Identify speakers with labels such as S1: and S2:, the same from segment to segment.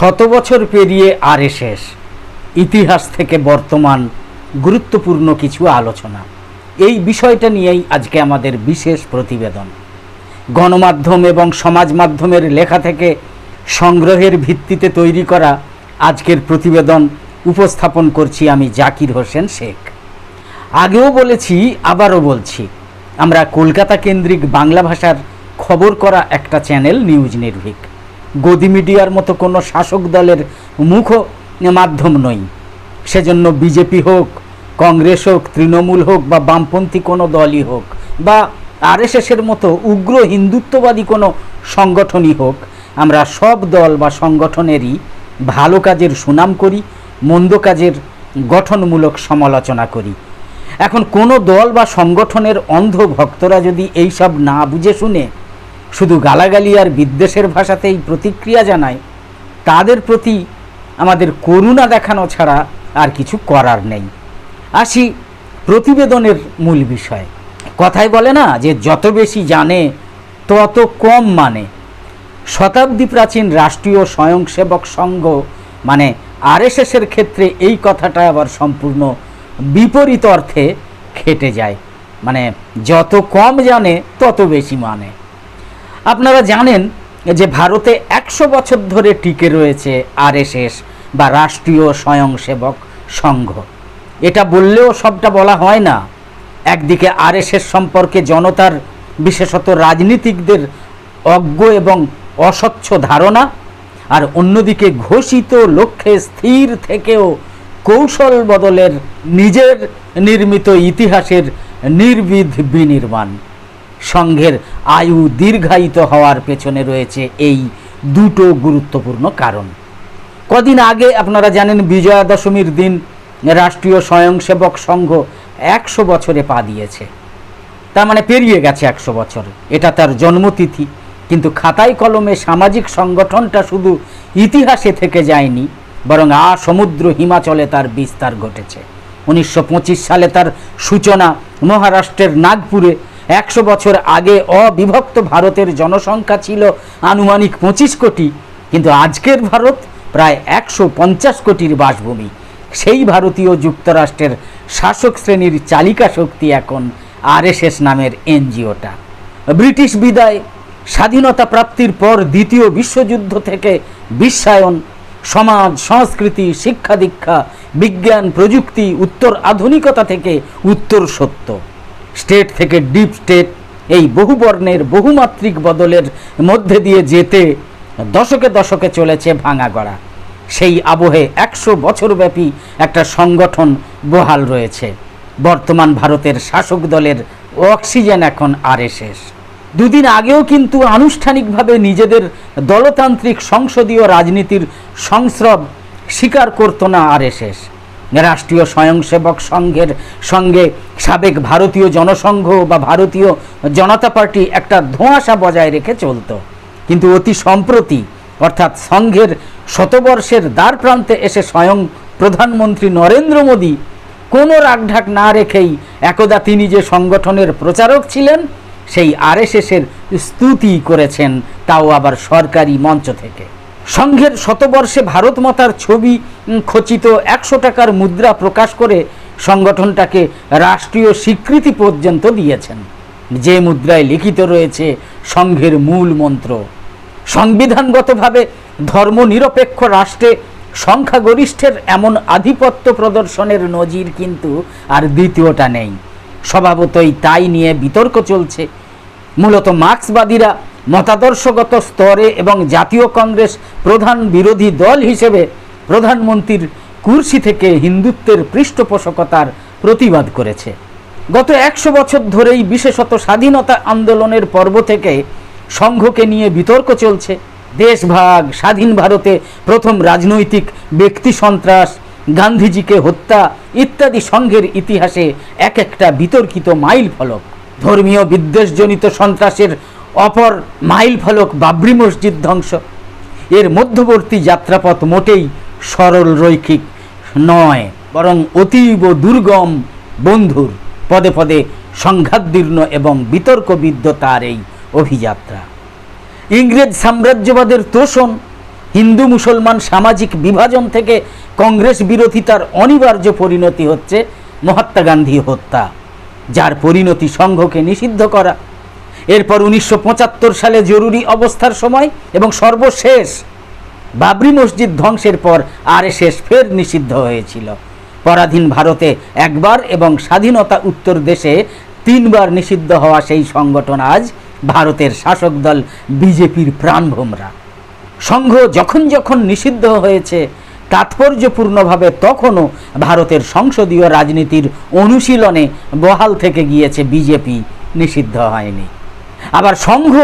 S1: শত বছর পেরিয়ে আরে শেষ। ইতিহাস থেকে বর্তমান গুরুত্বপূর্ণ কিছু আলোচনা। এই বিষয়টা নিয়েই আজকে আমাদের বিশেষ প্রতিবেদন। গণমাধ্যম এবং সমাজ মাধ্যমের লেখা থেকে সংগ্রহের ভিত্তিতে তৈরি করা আজকের প্রতিবেদন উপস্থাপন করছি আমি জাকির হোসেন শেখ। আগেও বলেছি, আবারও বলছি, আমরা কলকাতা কেন্দ্রিক বাংলা ভাষার খবর করা একটা চ্যানেল নিউজ নির্ভীক। গদি মিডিয়ার মতো কোনো শাসক দলের মুখ মাধ্যম নই সেজন্য বিজেপি হোক, কংগ্রেস হোক, তৃণমূল হোক বা বামপন্থী কোনো দলই হোক বা আরএসএসের মতো উগ্র হিন্দুত্ববাদী কোনো সংগঠনই হোক, আমরা সব দল বা সংগঠনেরই ভালো কাজের সুনাম করি, মন্দ কাজের গঠনমূলক সমালোচনা করি। এখন কোনো দল বা সংগঠনের অন্ধ ভক্তরা যদি এইসব না বুঝে শুনে শুধু গালাগালি আর বিদ্বেষের ভাষাতেই প্রতিক্রিয়া জানায়, তাদের প্রতি আমাদের করুণা দেখানো ছাড়া আর কিছু করার নেই। আসি প্রতিবেদনের মূল বিষয়। কথায় বলে না যে যত বেশি জানে, তত কম মানে। শতাব্দী প্রাচীন রাষ্ট্রীয় স্বয়ংসেবক সংঘ মানে আরএসএসের ক্ষেত্রে এই কথাটা আবার সম্পূর্ণ বিপরীত অর্থে খেটে যায়। মানে যত কম জানে, তত বেশি মানে। আপনারা জানেন যে ভারতে একশো বছর ধরে টিকে রয়েছে আরএসএস বা রাষ্ট্রীয় স্বয়ংসেবক সংঘ। এটা বললেও সবটা বলা হয় না। একদিকে আরএসএস সম্পর্কে জনতার, বিশেষত রাজনীতিকদের অজ্ঞ এবং অস্বচ্ছ ধারণা, আর অন্যদিকে ঘোষিত লক্ষ্যে স্থির থেকেও কৌশল বদলের নিজের নির্মিত ইতিহাসের নির্বিধ বিনির্মাণ। সংঘের আয়ু দীর্ঘায়িত হওয়ার পেছনে রয়েছে এই দুটো গুরুত্বপূর্ণ কারণ। কদিন আগে আপনারা জানেন বিজয়া দশমীর দিন রাষ্ট্রীয় স্বয়ংসেবক সংঘ একশো বছরে পা দিয়েছে। তার মানে পেরিয়ে গেছে একশো বছর। এটা তার জন্মতিথি। কিন্তু খাতায় কলমে সামাজিক সংগঠনটা শুধু ইতিহাসে থেকে যায়নি, বরং আ সমুদ্র হিমাচলে তার বিস্তার ঘটেছে। উনিশশো পঁচিশ সালে তার সূচনা মহারাষ্ট্রের নাগপুরে একশো বছর আগে অবিভক্ত ভারতের জনসংখ্যা ছিল আনুমানিক পঁচিশ কোটি, কিন্তু আজকের ভারত প্রায় একশো পঞ্চাশ কোটির বাসভূমি। সেই ভারতীয় যুক্তরাষ্ট্রের শাসক শ্রেণির চালিকা শক্তি এখন আরএসএস নামের এনজিওটা। ব্রিটিশ বিদায়, স্বাধীনতা প্রাপ্তির পর দ্বিতীয় বিশ্বযুদ্ধ থেকে বিশ্বায়ন, সমাজ, সংস্কৃতি, শিক্ষা দীক্ষা, বিজ্ঞান, প্রযুক্তি, উত্তর আধুনিকতা থেকে উত্তর সত্য। স্টেট থেকে ডিপ স্টেট, এই বহুবর্ণের, বহুমাত্রিক বদলের মধ্যে দিয়ে যেতে দশকে দশকে চলেছে ভাঙা গড়া। সেই আবহে একশো বছরব্যাপী একটা সংগঠন বহাল রয়েছে। বর্তমান ভারতের শাসক দলের অক্সিজেন এখন আরএসএস দুদিন আগেও কিন্তু আনুষ্ঠানিকভাবে নিজেদের দলতান্ত্রিক সংসদীয় রাজনীতির সংস্রব স্বীকার করতো না আরএসএস রাষ্ট্রীয় স্বয়ংসেবক সংঘের সঙ্গে সাবেক ভারতীয় জনসংঘ বা ভারতীয় জনতা পার্টি একটা ধোঁয়াশা বজায় রেখে চলতো। কিন্তু অতি সম্প্রতি, অর্থাৎ সংঘের শতবর্ষের দ্বার প্রান্তে এসে স্বয়ং প্রধানমন্ত্রী নরেন্দ্র মোদী কোনো রাগঢাক না রেখেই একদা তিনি যে সংগঠনের প্রচারক ছিলেন, সেই আরএসএসের স্তুতি করেছেন, তাও আবার সরকারি মঞ্চ থেকে। সংঘের শতবর্ষে ভারত মাতার ছবি খচিত একশো টাকার মুদ্রা প্রকাশ করে সংগঠনটাকে রাষ্ট্রীয় স্বীকৃতি পর্যন্ত দিয়েছেন। যে মুদ্রায় লিখিত রয়েছে সংঘের মূল মন্ত্র, সংবিধানগতভাবে ধর্মনিরপেক্ষ রাষ্ট্রে সংখ্যাগরিষ্ঠের এমন আধিপত্য প্রদর্শনের নজির কিন্তু আর দ্বিতীয়টা নেই। স্বভাবতই তাই নিয়ে বিতর্ক চলছে। মূলত মার্ক্সবাদীরা মতাদর্শগত স্তরে এবং জাতীয় কংগ্রেস প্রধান বিরোধী দল হিসেবে প্রধানমন্ত্রীর কুর্সি থেকে হিন্দুত্বের পৃষ্ঠপোষকতার প্রতিবাদ করেছে। গত একশো বছর ধরেই বিশেষত স্বাধীনতা আন্দোলনের পর্ব থেকে সংঘকে নিয়ে বিতর্ক চলছে। দেশভাগ স্বাধীন ভারতে প্রথম রাজনৈতিক ব্যক্তি সন্ত্রাস, গান্ধীজিকে হত্যা ইত্যাদি সংঘের ইতিহাসে এক একটা বিতর্কিত মাইল ফলক ধর্মীয় বিদ্বেষজনিত সন্ত্রাসের অপর মাইল ফলক বাবরি মসজিদ ধ্বংস। এর মধ্যবর্তী যাত্রাপথ মোটেই সরল রৈখিক নয়, বরং অতীব দুর্গম বন্ধুর পদে পদে সংঘাতদীর্ণ এবং বিতর্কবিদ্ধ তার এই অভিযাত্রা। ইংরেজ সাম্রাজ্যবাদের তোষণ, হিন্দু মুসলমান সামাজিক বিভাজন থেকে কংগ্রেস বিরোধিতার অনিবার্য পরিণতি হচ্ছে মহাত্মা গান্ধী হত্যা, যার পরিণতি সংঘকে নিষিদ্ধ করা। এরপর উনিশশো পঁচাত্তর সালে জরুরি অবস্থার সময় এবং সর্বশেষ বাবরি মসজিদ ধ্বংসের পর আরএসএস ফের নিষিদ্ধ হয়েছিল। পরাধীন ভারতে একবার এবং স্বাধীনতা উত্তর দেশে তিনবার নিষিদ্ধ হওয়া সেই সংগঠন আজ ভারতের শাসক দল বিজেপির প্রাণভোমরা। সংঘ যখন যখন নিষিদ্ধ হয়েছে, তাৎপর্যপূর্ণভাবে তখনও ভারতের সংসদীয় রাজনীতির অনুশীলনে বহাল থেকে গিয়েছে বিজেপি, নিষিদ্ধ হয়নি। আবার সংঘ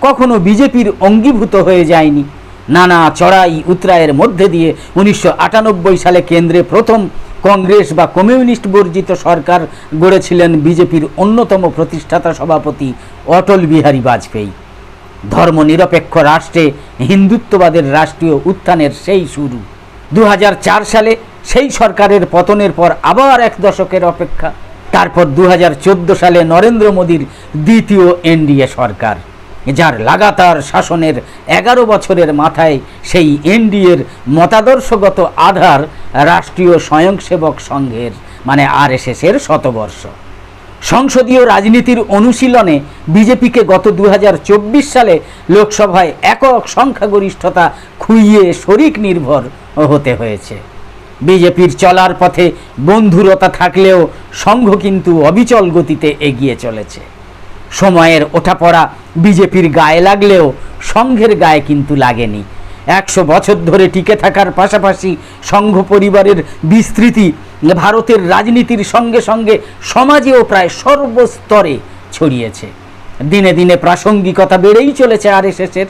S1: কখনো বিজেপির অঙ্গীভূত হয়ে যায়নি। নানা চড়াই উতরায়ের মধ্যে দিয়ে উনিশশো আটানব্বই সালে কেন্দ্রে প্রথম কংগ্রেস বা কমিউনিস্ট বর্জিত সরকার গড়েছিলেন বিজেপির অন্যতম প্রতিষ্ঠাতা সভাপতি অটল বিহারী বাজপেয়ী। ধর্মনিরপেক্ষ রাষ্ট্রে হিন্দুত্ববাদের রাষ্ট্রীয় উত্থানের সেই শুরু। দু হাজার চার সালে সেই সরকারের পতনের পর আবার এক দশকের অপেক্ষা। তারপর দু হাজার চোদ্দ সালে নরেন্দ্র মোদীর দ্বিতীয় এনডিএ সরকার, যার লাগাতার শাসনের এগারো বছরের মাথায় সেই এনডিএর মতাদর্শগত আধার রাষ্ট্রীয় স্বয়ংসেবক সংঘের মানে আর আরএসএসের শতবর্ষ। সংসদীয় রাজনীতির অনুশীলনে বিজেপিকে গত দু হাজার চব্বিশ সালে লোকসভায় একক সংখ্যাগরিষ্ঠতা খুইয়ে শরিক নির্ভর হতে হয়েছে। বিজেপির চলার পথে বন্ধুরতা থাকলেও সংঘ কিন্তু অবিচল গতিতে এগিয়ে চলেছে। সময়ের ওঠাপড়া বিজেপির গায়ে লাগলেও সংঘের গায়ে কিন্তু লাগেনি। একশো বছর ধরে টিকে থাকার পাশাপাশি সংঘ পরিবারের বিস্তৃতি ভারতের রাজনীতির সঙ্গে সঙ্গে সমাজেও প্রায় সর্বস্তরে ছড়িয়েছে। দিনে দিনে প্রাসঙ্গিকতা বেড়েই চলেছে আরএসএসের।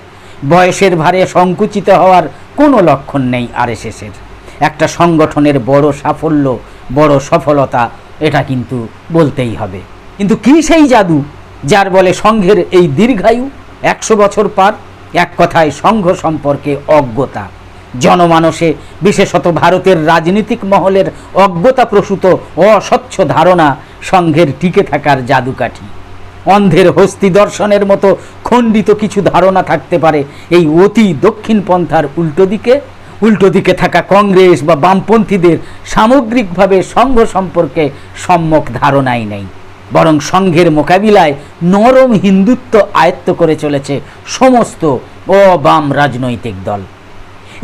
S1: বয়সের ভারে সংকুচিত হওয়ার কোনো লক্ষণ নেই আরএসএসের। একটা সংগঠনের বড় সাফল্য, বড় সফলতা, এটা কিন্তু বলতেই হবে। কিন্তু কি সেই জাদু যার বলে সংঘের এই দীর্ঘায়ু, একশো বছর পার, এক কথায় সংঘ সম্পর্কে অজ্ঞতা? জনমানসে, বিশেষত ভারতের রাজনীতিক মহলের অজ্ঞতা প্রসূত অস্বচ্ছ ধারণা সংঘের টিকে থাকার জাদুকাঠি। অন্ধের হস্তি দর্শনের মতো খণ্ডিত কিছু ধারণা থাকতে পারে এই অতি দক্ষিণ পন্থার উল্টো দিকে উল্টো দিকে থাকা কংগ্রেস বা বামপন্থীদের সামগ্রিকভাবে সংঘ সম্পর্কে সম্যক ধারণাই নেই। বরং সংঘের মোকাবিলায় নরম হিন্দুত্ব আয়ত্ত করে চলেছে সমস্ত অবাম রাজনৈতিক দল।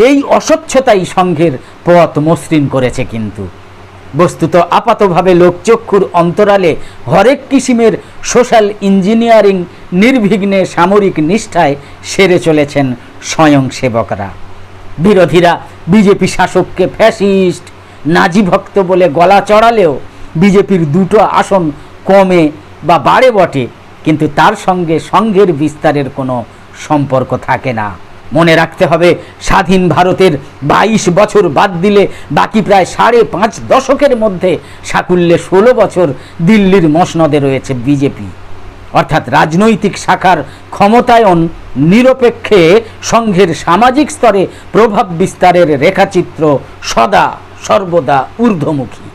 S1: এই অস্বচ্ছতাই সংঘের পথ মসৃণ করেছে কিন্তু। বস্তুত আপাতভাবে লোকচক্ষুর অন্তরালে হরেক কিসিমের সোশ্যাল ইঞ্জিনিয়ারিং নির্বিঘ্নে সামরিক নিষ্ঠায় সেরে চলেছেন স্বয়ংসেবকরা। বিরোধীরা বিজেপি শাসককে ফ্যাসিস্ট, নাজি ভক্ত বলে গলা চড়ালেও বিজেপির দুটো আসন কমে বা বাড়ে বটে, কিন্তু তার সঙ্গে সংঘের বিস্তারের কোনো সম্পর্ক থাকে না। মনে রাখতে হবে, স্বাধীন ভারতের বাইশ বছর বাদ দিলে বাকি প্রায় সাড়ে পাঁচ দশকের মধ্যে সাকুল্যে ষোলো বছর দিল্লির মসনদে রয়েছে বিজেপি। অর্থাৎ রাজনৈতিক শাখার ক্ষমতায়ন নিরপেক্ষে সংঘের সামাজিক স্তরে প্রভাব বিস্তারের রেখাচিত্র সদা সর্বদা ঊর্ধ্বমুখী।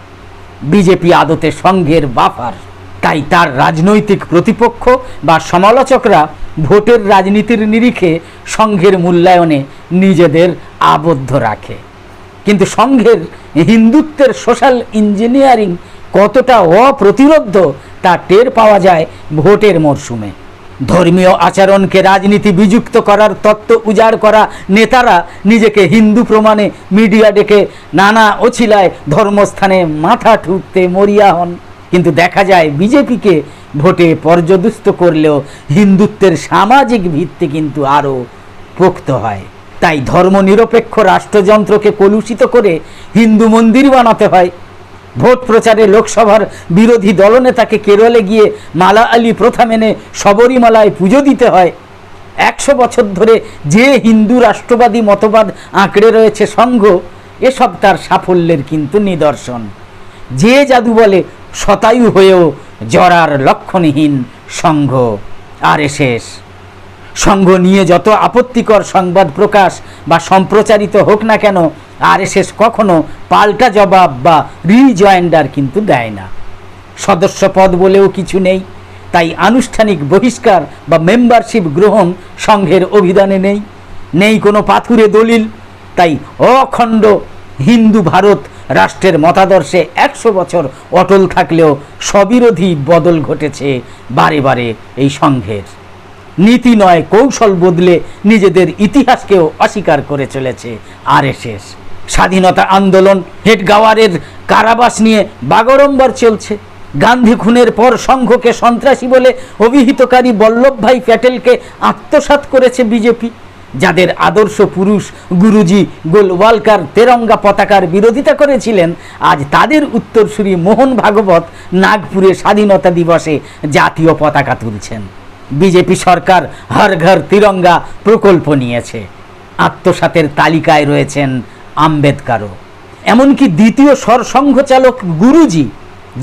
S1: বিজেপি আদতে সংঘের বাফার। তাই তার রাজনৈতিক প্রতিপক্ষ বা সমালোচকরা ভোটের রাজনীতির নিরিখে সংঘের মূল্যায়নে নিজেদের আবদ্ধ রাখে। কিন্তু সংঘের হিন্দুত্বের সোশ্যাল ইঞ্জিনিয়ারিং কতটা অপ্রতিরোধ্য তা টের পাওয়া যায় ভোটের মরশুমে। ধর্মীয় আচরণকে রাজনীতি বিযুক্ত করার তত্ত্ব উজাড় করা নেতারা নিজেকে হিন্দু প্রমাণে মিডিয়া ডেকে নানা অছিলায় ধর্মস্থানে মাথা ঠুকতে মরিয়া হন। কিন্তু দেখা যায় বিজেপিকে ভোটে পর্যদুস্ত করলেও হিন্দুত্বের সামাজিক ভিত্তি কিন্তু আরও পোক্ত হয়। তাই ধর্মনিরপেক্ষ রাষ্ট্রযন্ত্রকে কলুষিত করে হিন্দু মন্দির বানাতে হয়। ভোট প্রচারে লোকসভার বিরোধী দলনেতাকে কেরলে গিয়ে মালা আলী প্রথা মেনে শবরীমালায় পুজো দিতে হয়। একশো বছর ধরে যে হিন্দু রাষ্ট্রবাদী মতবাদ আঁকড়ে রয়েছে সংঘ এসব তার সাফল্যের কিন্তু নিদর্শন। যে জাদু বলে শতায়ু হয়েও জরার লক্ষণহীন সংঘ আর শেষ। সংঘ নিয়ে যত আপত্তিকর সংবাদ প্রকাশ বা সম্প্রচারিত হোক না কেন, আরএসএস কখনো পাল্টা জবাব বা রিজয়েন্ডার কিন্তু দেয় না। সদস্য পদ বলেও কিছু নেই, তাই আনুষ্ঠানিক বহিষ্কার বা মেম্বারশিপ গ্রহণ সংঘের অভিধানে নেই। নেই কোনো পাথুরে দলিল, তাই অখণ্ড হিন্দু ভারত রাষ্ট্রের মতাদর্শে একশো বছর অটল থাকলেও সবিরোধী বদল ঘটেছে বারে বারে এই সংঘের। নীতি নয়, কৌশল বদলে নিজেদের ইতিহাসকেও অস্বীকার করে চলেছে আর আরএসএস। স্বাধীনতা আন্দোলন হেডগাওয়ারের কারাবাস নিয়ে বাগড়ম্বর চলছে। গান্ধী খুনের পর সংঘকে সন্ত্রাসী বলে অভিহিতকারী বল্লভভাই প্যাটেলকে আত্মসাৎ করেছে বিজেপি। যাদের আদর্শ পুরুষ গুরুজি গোলওয়ালকার তেরঙ্গা পতাকার বিরোধিতা করেছিলেন, আজ তাদের উত্তরসূরি মোহন ভাগবত নাগপুরে স্বাধীনতা দিবসে জাতীয় পতাকা তুলছেন। বিজেপি সরকার হর ঘর তিরঙ্গা প্রকল্প নিয়েছে। আত্মসাতের তালিকায় রয়েছেন আম্বেদকারও। এমনকি দ্বিতীয় সরসংঘ চালক গুরুজি,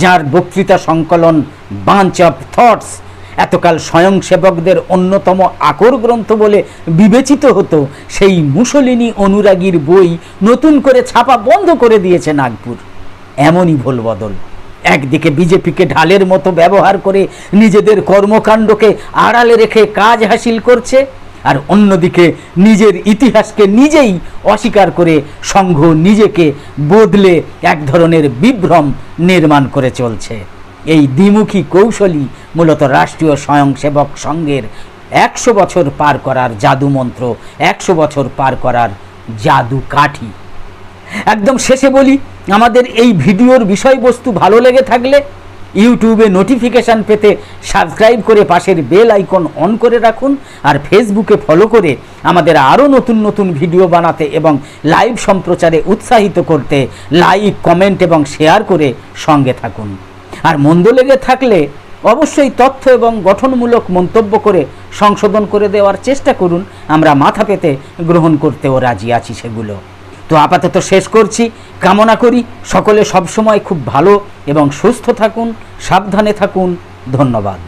S1: যার বক্তৃতা সংকলন বাঞ্চ অফ থটস এতকাল স্বয়ংসেবকদের অন্যতম আকর গ্রন্থ বলে বিবেচিত হতো, সেই মুসলিনী অনুরাগীর বই নতুন করে ছাপা বন্ধ করে দিয়েছে নাগপুর। এমনই ভুল বদল একদিকে বিজেপিকে ঢালের মতো ব্যবহার করে নিজেদের কর্মকাণ্ডকে আড়ালে রেখে কাজ হাসিল করছে, আর অন্যদিকে নিজের ইতিহাসকে নিজেই অস্বীকার করে সংঘ নিজেকে বদলে এক ধরনের বিভ্রম নির্মাণ করে চলছে। এই দ্বিমুখী কৌশলই মূলত রাষ্ট্রীয় স্বয়ংসেবক সংঘের একশো বছর পার করার জাদুমন্ত্র একশো বছর পার করার জাদু কাঠি। একদম শেষে বলি আমাদের এই ভিডিওর বিষয়বস্তু ভালো লেগে থাকলে ইউটিউবে নোটিফিকেশান পেতে সাবস্ক্রাইব করে পাশের বেল আইকন অন করে রাখুন আর ফেসবুকে ফলো করে আমাদের আরও নতুন নতুন ভিডিও বানাতে এবং লাইভ সম্প্রচারে উৎসাহিত করতে লাইক, কমেন্ট এবং শেয়ার করে সঙ্গে থাকুন। আর মন্দ লেগে থাকলে অবশ্যই তথ্য এবং গঠনমূলক মন্তব্য করে সংশোধন করে দেওয়ার চেষ্টা করুন। আমরা মাথা পেতে গ্রহণ করতেও রাজি আছি সেগুলো। তো আপাতত শেষ করছি। কামনা করি সকলে সবসময় খুব ভালো এবং সুস্থ থাকুন, সাবধানে থাকুন। ধন্যবাদ।